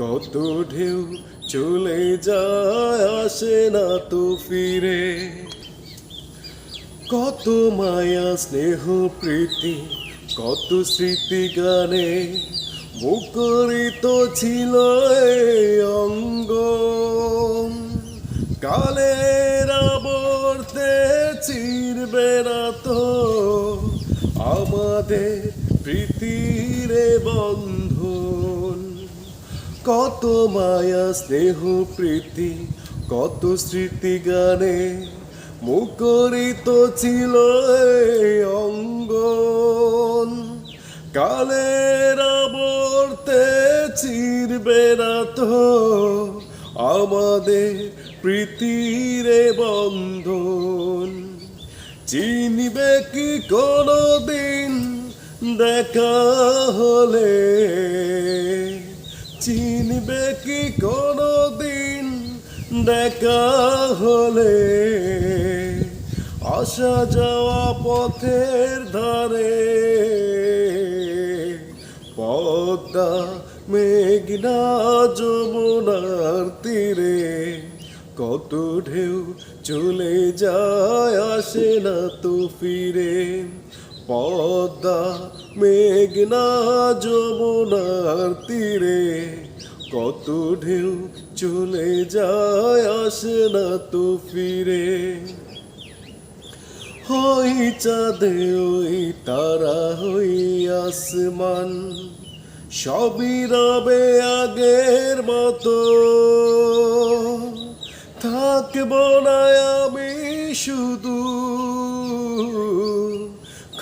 কত ঢেউ চলে যায়, আসে না তো ফিরে। কত মায়া, স্নেহ, প্রীতি, কত স্মৃতি গানে মুখরিত ছিল অঙ্গ কালের আবর্তে চিরবে না তো আমাদের প্রীতির বন্ধন। কত মায়া স্নেহ, প্রীতি, কত স্মৃতি গানে মুখরিত ছিল এই অঙ্গন। কালের আবর্তে চিরবে না তো আমাদের প্রীতির বন্ধন। চিনবে কি কোনো দিন দেখা হলে? চিনবে কি কোনো দিন দেখা হলে? আসা যাওয়া পথের ধারে, পদ্মা, মেঘনা, যমুনার তীরে কত ঢেউ চলে যায়, আসে না তো ফিরে। পদ্মা মেঘনা যমুনার তীরে, কত ঢেউ চলে যায় আসে না তো ফিরে। হই চাঁদে ওই তারা হই আসমান, সবই রবে আগের মতো। থাকব না আমি শুধু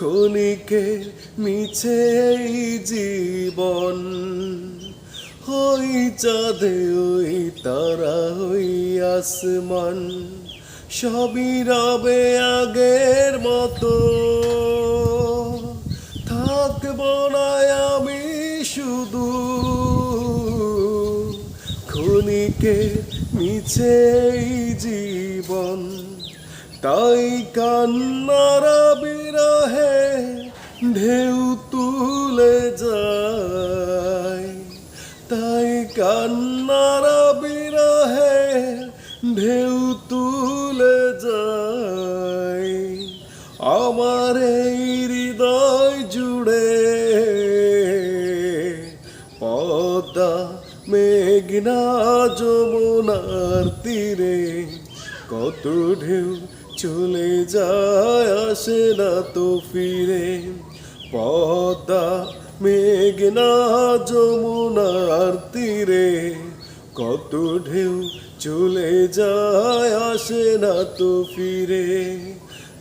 ক্ষণিকে মিছে জীবন। হই চাঁদে ওই তারা হই আসমান, সবই রবে আগের মতো। থাকব না আমি শুধু ক্ষণিকে মিছে জীবন। তাই কান্নার বিরহে ঢেউ তুলে যায়। তাই কান্নার বিরহে ঢেউ তুলে যায়। আমার এই হৃদয় জুড়ে পদ্মা মেঘনা যমুনার তীরে কত ঢেউ চলে যায় আসে না তো ফিরে। পদ্মা মেঘনা যমুনার তীরে, কত ঢেউ চলে যায় আসে না তো ফিরে।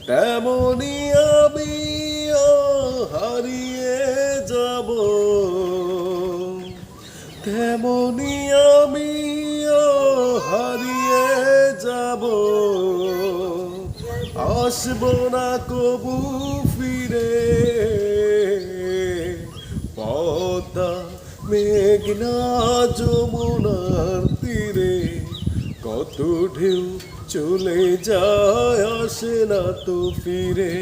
তেমনি আমিও হারিয়ে যাব। তেমনি আমিও হারিয়ে যাব। আসব না কবু ফিরে। মেঘনা যমুনার তীরে। কত ঢেউ চলে যায় আসে না তো ফিরে।